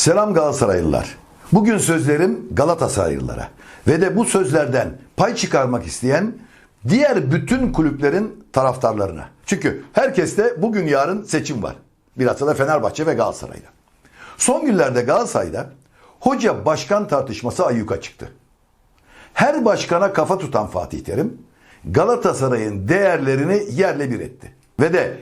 Selam Galatasaraylılar. Bugün sözlerim Galatasaraylılara ve de bu sözlerden pay çıkarmak isteyen diğer bütün kulüplerin taraftarlarına. Çünkü herkeste bugün yarın seçim var. Bilhassa da Fenerbahçe ve Galatasaray'da. Son günlerde Galatasaray'da hoca başkan tartışması ayyuka çıktı. Her başkana kafa tutan Fatih Terim Galatasaray'ın değerlerini yerle bir etti. Ve de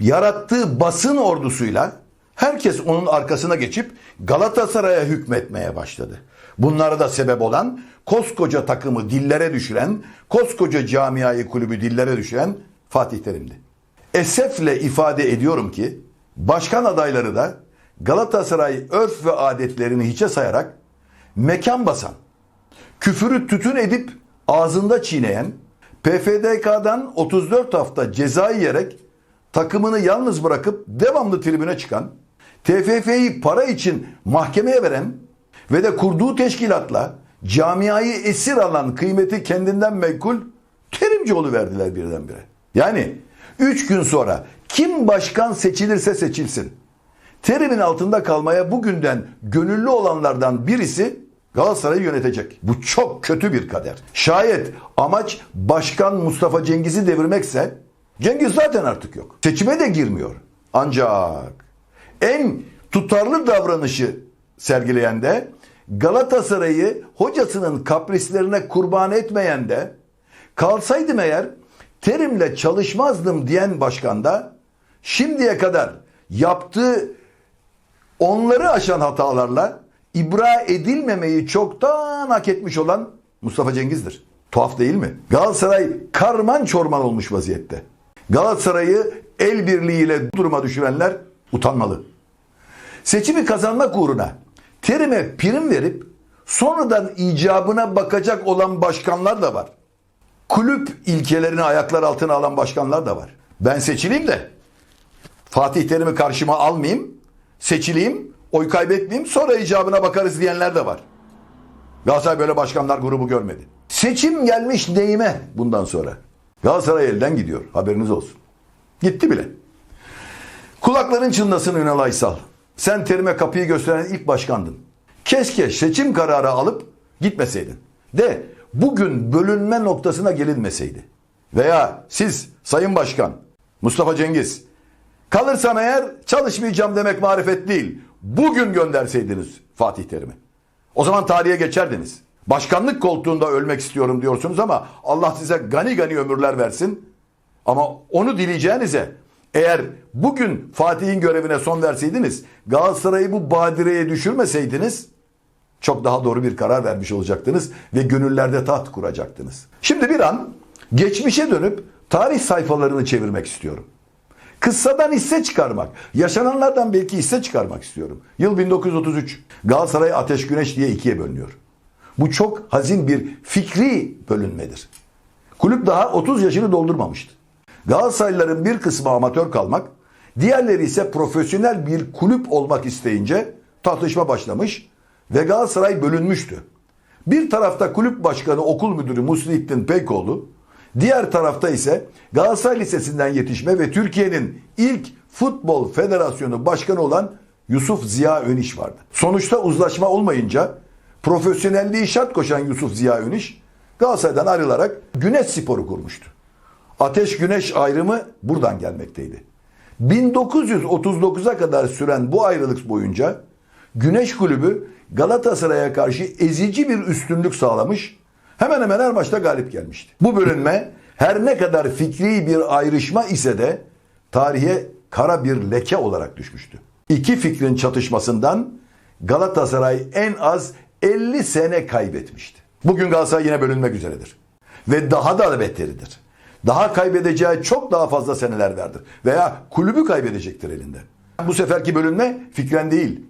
yarattığı basın ordusuyla herkes onun arkasına geçip Galatasaray'a hükmetmeye başladı. Bunlara da sebep olan koskoca takımı dillere düşüren, koskoca camiayı kulübü dillere düşüren Fatih Terim'di. Esefle ifade ediyorum ki başkan adayları da Galatasaray örf ve adetlerini hiçe sayarak mekan basan, küfürü tütün edip ağzında çiğneyen, PFDK'dan 34 hafta ceza yiyerek takımını yalnız bırakıp devamlı tribüne çıkan, TFF'yi para için mahkemeye veren ve de kurduğu teşkilatla camiayı esir alan kıymeti kendinden menkul Terimcioğlu verdiler birdenbire. Yani 3 gün sonra kim başkan seçilirse seçilsin. Terimin altında kalmaya bugünden gönüllü olanlardan birisi Galatasaray'ı yönetecek. Bu çok kötü bir kader. Şayet amaç başkan Mustafa Cengiz'i devirmekse Cengiz zaten artık yok. Seçime de girmiyor. Ancak en tutarlı davranışı sergileyen de Galatasaray'ı hocasının kaprislerine kurban etmeyen de kalsaydım eğer terimle çalışmazdım diyen başkan da şimdiye kadar yaptığı onları aşan hatalarla ibra edilmemeyi çoktan hak etmiş olan Mustafa Cengiz'dir. Tuhaf değil mi? Galatasaray karman çorman olmuş vaziyette. Galatasaray'ı el birliğiyle duruma düşürenler utanmalı. Seçimi kazanmak uğruna terime prim verip sonradan icabına bakacak olan başkanlar da var. Kulüp ilkelerini ayaklar altına alan başkanlar da var. Ben seçileyim de Fatih Terim'i karşıma almayayım, seçileyim, oy kaybetmeyeyim sonra icabına bakarız diyenler de var. Galatasaray böyle başkanlar grubu görmedi. Seçim gelmiş neyime bundan sonra? Galatasaray elden gidiyor haberiniz olsun. Gitti bile. Kulakların çınlasın Ünal Aysal. Sen terime kapıyı gösteren ilk başkandın. Keşke seçim kararı alıp gitmeseydin. De bugün bölünme noktasına gelinmeseydi. Veya siz Sayın Başkan Mustafa Cengiz kalırsam eğer çalışmayacağım demek marifet değil. Bugün gönderseydiniz Fatih Terim'i. O zaman tarihe geçerdiniz. Başkanlık koltuğunda ölmek istiyorum diyorsunuz ama Allah size gani gani ömürler versin. Ama onu dileyeceğinize eğer bugün Fatih'in görevine son verseydiniz Galatasaray'ı bu badireye düşürmeseydiniz çok daha doğru bir karar vermiş olacaktınız ve gönüllerde taht kuracaktınız. Şimdi bir an geçmişe dönüp tarih sayfalarını çevirmek istiyorum. Kıssadan hisse çıkarmak, yaşananlardan belki hisse çıkarmak istiyorum. Yıl 1933. Galatasaray Ateş Güneş diye ikiye bölünüyor. Bu çok hazin bir fikri bölünmedir. Kulüp daha 30 yaşını doldurmamıştı. Galatasaraylıların bir kısmı amatör kalmak, diğerleri ise profesyonel bir kulüp olmak isteyince tartışma başlamış ve Galatasaray bölünmüştü. Bir tarafta kulüp başkanı okul müdürü Muslihattin Peykoğlu, diğer tarafta ise Galatasaray Lisesi'nden yetişme ve Türkiye'nin ilk futbol federasyonu başkanı olan Yusuf Ziya Öniş vardı. Sonuçta uzlaşma olmayınca profesyonelliği şart koşan Yusuf Ziya Öniş Galatasaray'dan ayrılarak Güneş Spor'u kurmuştu. Ateş Güneş ayrımı buradan gelmekteydi. 1939'a kadar süren bu ayrılık boyunca Güneş Kulübü Galatasaray'a karşı ezici bir üstünlük sağlamış, hemen hemen her maçta galip gelmişti. Bu bölünme her ne kadar fikri bir ayrışma ise de tarihe kara bir leke olarak düşmüştü. İki fikrin çatışmasından Galatasaray en az 50 sene kaybetmişti. Bugün Galatasaray yine bölünmek üzeredir. Ve daha da beteridir. Daha kaybedeceği çok daha fazla seneler vardır. Veya kulübü kaybedecektir elinde. Bu seferki bölünme fikren değil.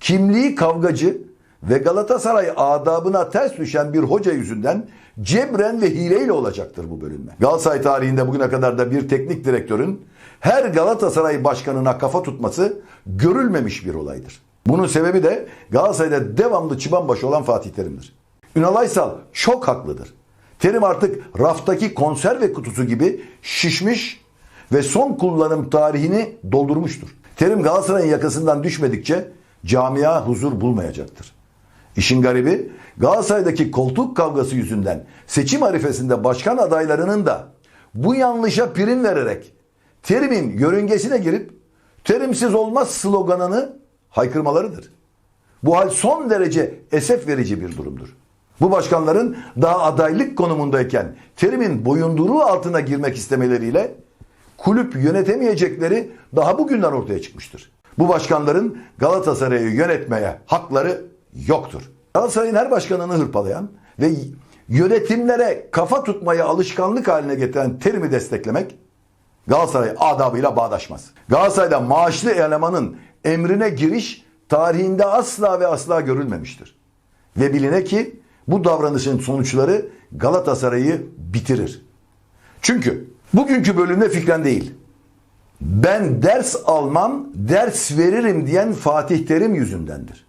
Kimliği kavgacı ve Galatasaray adabına ters düşen bir hoca yüzünden cebren ve hileyle olacaktır bu bölünme. Galatasaray tarihinde bugüne kadar da bir teknik direktörün her Galatasaray başkanına kafa tutması görülmemiş bir olaydır. Bunun sebebi de Galatasaray'da devamlı çıbanbaşı olan Fatih Terim'dir. Ünal Aysal çok haklıdır. Terim artık raftaki konserve kutusu gibi şişmiş ve son kullanım tarihini doldurmuştur. Terim Galatasaray'ın yakasından düşmedikçe camia huzur bulmayacaktır. İşin garibi Galatasaray'daki koltuk kavgası yüzünden seçim arifesinde başkan adaylarının da bu yanlışa prim vererek terimin yörüngesine girip terimsiz olmaz sloganını haykırmalarıdır. Bu hal son derece esef verici bir durumdur. Bu başkanların daha adaylık konumundayken terimin boyunduruğu altına girmek istemeleriyle kulüp yönetemeyecekleri daha bugünden ortaya çıkmıştır. Bu başkanların Galatasaray'ı yönetmeye hakları yoktur. Galatasaray'ın her başkanını hırpalayan ve yönetimlere kafa tutmayı alışkanlık haline getiren terimi desteklemek Galatasaray adabıyla bağdaşmaz. Galatasaray'da maaşlı elemanın emrine giriş tarihinde asla ve asla görülmemiştir. Ve biline ki bu davranışın sonuçları Galatasaray'ı bitirir. Çünkü bugünkü bölümde fikren değil. Ben ders almam, ders veririm diyen Fatih Terim yüzündendir.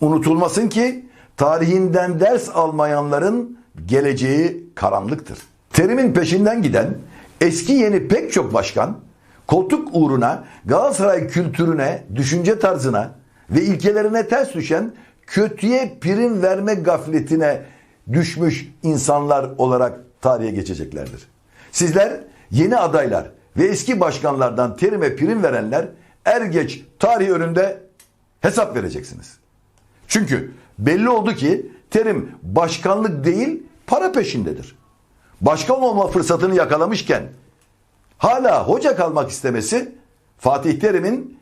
Unutulmasın ki tarihinden ders almayanların geleceği karanlıktır. Terim'in peşinden giden eski yeni pek çok başkan koltuk uğruna Galatasaray kültürüne, düşünce tarzına ve ilkelerine ters düşen kötüye prim verme gafletine düşmüş insanlar olarak tarihe geçeceklerdir. Sizler yeni adaylar ve eski başkanlardan terime prim verenler er geç tarih önünde hesap vereceksiniz. Çünkü belli oldu ki terim başkanlık değil para peşindedir. Başkan olma fırsatını yakalamışken hala hoca kalmak istemesi Fatih Terim'in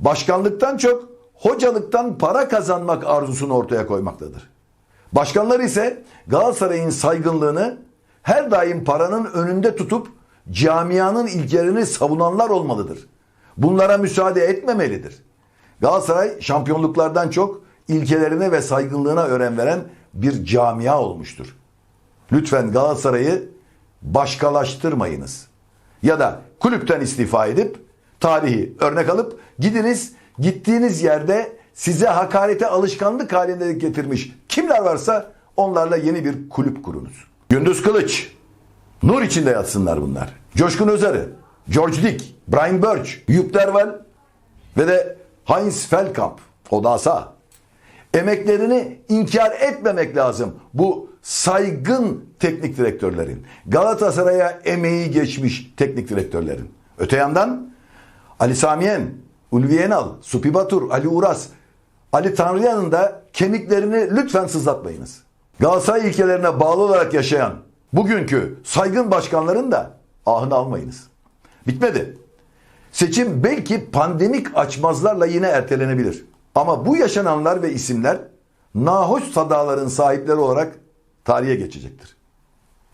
başkanlıktan çok hocalıktan para kazanmak arzusunu ortaya koymaktadır. Başkanlar ise Galatasaray'ın saygınlığını her daim paranın önünde tutup camianın ilkelerini savunanlar olmalıdır. Bunlara müsaade etmemelidir. Galatasaray şampiyonluklardan çok ilkelerine ve saygınlığına önem veren bir camia olmuştur. Lütfen Galatasaray'ı başkalaştırmayınız. Ya da kulüpten istifa edip tarihi örnek alıp gidiniz gittiğiniz yerde size hakarete alışkanlık halinde getirmiş kimler varsa onlarla yeni bir kulüp kurunuz. Gündüz Kılıç, nur içinde yatsınlar bunlar. Coşkun Özarı, George Dick, Brian Birch, Yup Derval ve de Heinz Feldkamp, o da sağ. Emeklerini inkar etmemek lazım bu saygın teknik direktörlerin. Galatasaray'a emeği geçmiş teknik direktörlerin. Öte yandan Ali Samiyen, Ulvi Yenal, Supi Batur, Ali Uras, Ali Tanrıyan'ın da kemiklerini lütfen sızlatmayınız. Galatasaray ilkelerine bağlı olarak yaşayan bugünkü saygın başkanların da ahını almayınız. Bitmedi. Seçim belki pandemik açmazlarla yine ertelenebilir. Ama bu yaşananlar ve isimler nahoş sadaların sahipleri olarak tarihe geçecektir.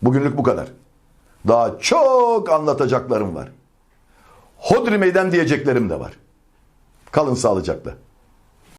Bugünlük bu kadar. Daha çok anlatacaklarım var. Hodri meydan diyeceklerim de var. Kalın sağlıcakla.